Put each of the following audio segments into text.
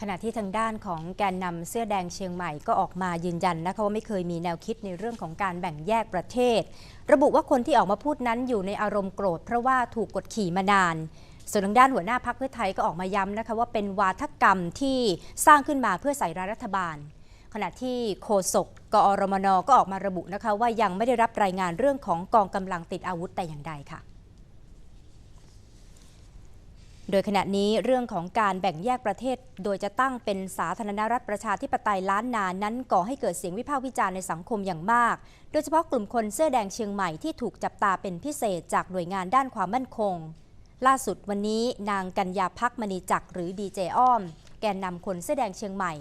ขณะที่ทางด้านของแกนนำเสื้อแดงเชียงใหม่ก็ออกมายืนยันนะคะว่าไม่เคยมีแนวคิดในเรื่องของการแบ่งแยกประเทศ ระบุว่าคนที่ออกมาพูดนั้นอยู่ในอารมณ์โกรธ เพราะว่าถูกกดขี่มานาน ส่วนทางด้านหัวหน้าพักเพื่อไทยก็ออกมาย้ำนะคะว่าเป็นวาทกรรมที่สร้างขึ้นมาเพื่อใส่ร้ายรัฐบาล ขณะที่โฆษกกอรมนก็ออกมาระบุนะคะว่ายังไม่ได้รับรายงานเรื่องของกองกำลังติดอาวุธแต่อย่างใดค่ะ โดยขณะนี้เรื่องของการแบ่งแยกประเทศ โดยจะตั้งเป็นสาธารณรัฐประชาธิปไตยล้านนานั้นก่อให้เกิดเสียงวิพากษ์วิจารณ์ในสังคมอย่างมาก โดยเฉพาะกลุ่มคนเสื้อแดงเชียงใหม่ที่ถูกจับตาเป็นพิเศษจากหน่วยงานด้านความมั่นคง ล่าสุดวันนี้นางกัญญาพักมณีจักรหรือดีเจอ้อม แกนนำคนเสื้อแดงเชียงใหม่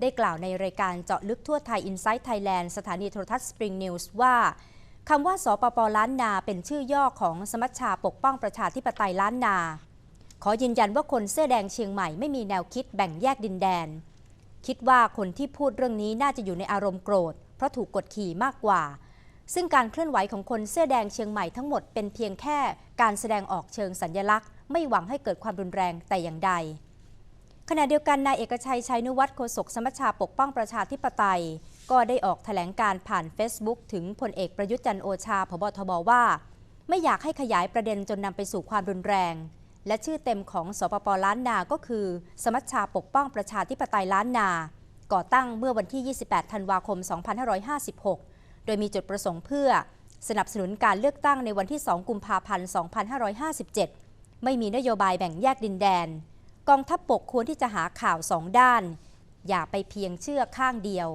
ได้กล่าวในรายการเจาะลึกทั่วไทย i n s i ซต์ไทยแลนด์สถานีโทรทัศน์ Spring News ว่าคำว่าสปปล้านนาเป็นชื่อย่อของสมัชชาปกป้องประชาธิปไตยล้านนา ขอยืนยันว่าคนเสื้อแดงเชียงใหม่ไม่มีแนวคิดแบ่งแยกดินแดน คิดว่าคนที่พูดเรื่องนี้น่าจะอยู่ในอารมณ์โกรธ เพราะถูกกดขี่มากกว่า ซึ่งการเคลื่อนไหวของคนเสื้อแดงเชียงใหม่ทั้งหมดเป็นเพียงแค่การแสดงออกเชิงสัญญลักษณ์ ไม่หวังให้เกิดความรุนแรงแต่อย่างใด ขณะเดียวกันนายเอกชัยชัยนุวัฒน์โฆษกสมัชชาปกป้องประชาธิปไตย ก็ได้ออกแถลงการผ่าน Facebook ถึงพลเอกประยุทธ์จันโอชาพบทบว่า ไม่อยากให้ขยายประเด็นจนนำไปสู่ความรุนแรง และชื่อเต็มของสปปล้านนา ก็คือ สมัชชาปกป้องประชาธิปไตยล้านนา ก่อตั้งเมื่อวันที่ 28 ธันวาคม 2556 โดยมีจุดประสงค์เพื่อ สนับสนุนการเลือกตั้งในวันที่ 2 กุมภาพันธ์ 2557 ไม่มีนโยบายแบ่งแยกดินแดน กองทัพบกควรที่จะหาข่าวสองด้าน อย่าไปเพียงเชื่อข้างเดียว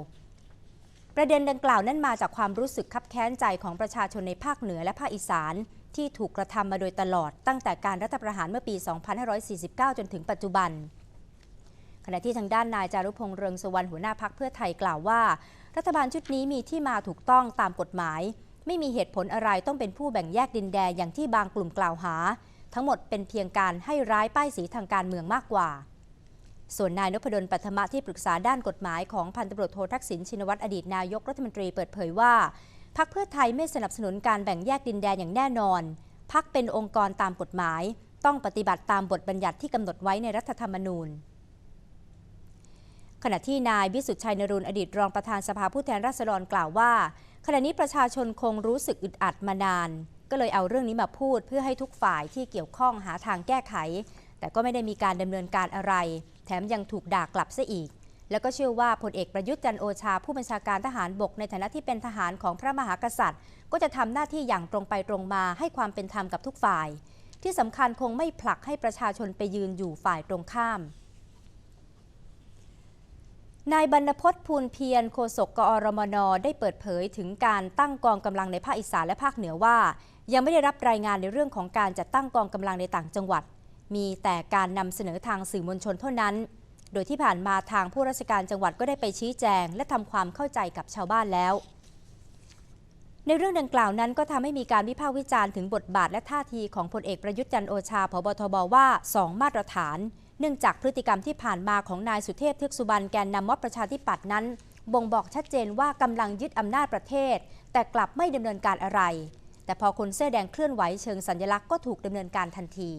ประเด็นดังกล่าวนั้นมาจากความรู้สึกคับแค้นใจของประชาชนในภาคเหนือและภาคอีสาน ที่ถูกกระทำมาโดยตลอด ตั้งแต่การรัฐประหารเมื่อปี 2549 จนถึงปัจจุบัน ขณะที่ทางด้านนายจารุพงษ์เรืองสุวรรณหัวหน้าพักเพื่อไทยกล่าวว่า รัฐบาลชุดนี้มีที่มาถูกต้องตามกฎหมาย ไม่มีเหตุผลอะไรต้องเป็นผู้แบ่งแยกดินแดนอย่างที่บางกลุ่มกล่าวหา ทั้งหมดเป็นเพียงการให้ร้ายป้ายสีทางการเมืองมากกว่าส่วนนายนพดลปัทมะที่ปรึกษาด้านกฎหมายของพันตำรวจโททักษิณชินวัตรอดีตนายกรัฐมนตรีเปิดเผยว่า พักเพื่อไทยไม่สนับสนุนการแบ่งแยกดินแดนอย่างแน่นอน พักเป็นองค์กรตามกฎหมาย ต้องปฏิบัติตามบทบัญญัติที่กำหนดไว้ในรัฐธรรมนูญ ขณะที่นายวิสุทธิชัยนรุนอดีตรองประธานสภาผู้แทนราษฎรกล่าวว่า ขณะนี้ประชาชนคงรู้สึกอึดอัดมานาน ก็เลยเอาเรื่องนี้มาพูดเพื่อให้ทุกฝ่ายที่เกี่ยวข้องหาทางแก้ไข แต่ก็ไม่ได้มีการดำเนินการอะไร แถมยังถูกด่ากลับซะอีก แล้วก็เชื่อว่าพลเอกประยุทธ์จันโอชา ผู้บัญชาการทหารบกในฐานะที่เป็นทหารของพระมหากษัตริย์ ก็จะทำหน้าที่อย่างตรงไปตรงมาให้ความเป็นธรรมกับทุกฝ่าย ที่สำคัญคงไม่ผลักให้ประชาชนไปยืนอยู่ฝ่ายตรงข้ามนายบรรพจน์ภูลเพียรโฆษกกอรมนได้เปิดเผยถึงการตั้งกองกำลังในภาคอีสานและภาคเหนือว่า ยังไม่ได้รับรายงานในเรื่องของการจัดตั้งกองกำลังในต่างจังหวัด มีแต่การนำเสนอทางสื่อมวลชนเท่านั้น โดยที่ผ่านมาทางผู้ราชการจังหวัดก็ได้ไปชี้แจง และทำความเข้าใจกับชาวบ้านแล้ว ในเรื่องดังกล่าวนั้นก็ทำให้มีการวิพากษ์วิจารณ์ถึงบทบาทและท่าทีของพลเอกประยุทธ์จันโอชาพบทบว่า 2 มาตรฐาน เนื่องจากพฤติกรรมที่ผ่านมาของนายสุเทพเทือกสุบรรณแกนนำม็อบประชาธิปัตย์นั้น บ่งบอกชัดเจนว่ากำลังยึดอำนาจประเทศ แต่กลับไม่ดำเนินการอะไร แต่พอคนเสื้อแดงเคลื่อนไหวเชิงสัญลักษณ์ก็ถูกดำเนินการทันที